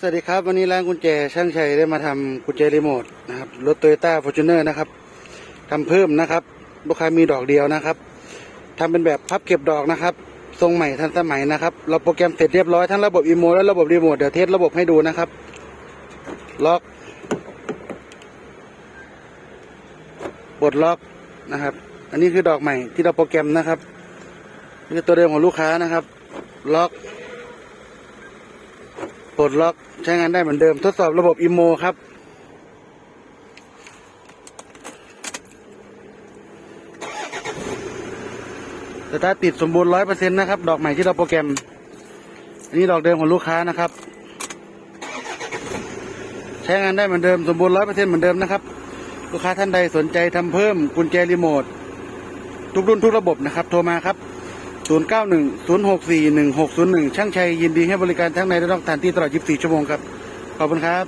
สวัสดีครับ วันนี้ร้านกุญแจช่างชัยได้มาทำกุญแจรีโมทนะครับรถโตโยต้าฟอร์จูเนอร์นะครับทำเพิ่มนะครับ ลูกค้ามีดอกเดียวนะครับทำเป็นแบบพับเก็บดอกนะครับ ทรงใหม่ทันสมัยนะครับ เราโปรแกรมเสร็จเรียบร้อยทั้งระบบอีโมและระบบรีโมทเดี๋ยวเทสระบบให้ดูนะครับ ล็อกปลดล็อกนะครับ อันนี้คือดอกใหม่ที่เราโปรแกรมนะครับนี่คือตัวเดิมของลูกค้านะครับ ล็อก ปลดล็อกใช้งานได้เหมือนเดิม ทดสอบระบบอิโมครับ สตาร์ติดสมบูรณ์ร้อยเปอร์เซ็นต์นะครับ ดอกใหม่ที่เราโปรแกรม อันนี้ดอกเดิมของลูกค้านะครับ ใช้งานได้เหมือนเดิม สมบูรณ์ร้อยเปอร์เซ็นต์เหมือนเดิมนะครับ ลูกค้าท่านใดสนใจทำเพิ่มกุญแจรีโมท ทุกรุ่นทุกระบบนะครับ โทรมาครับ 0910641601 ช่างชัยยินดีให้บริการทั้งในและนอกสถานที่ตลอด 24 ชั่วโมงครับ ขอบคุณครับ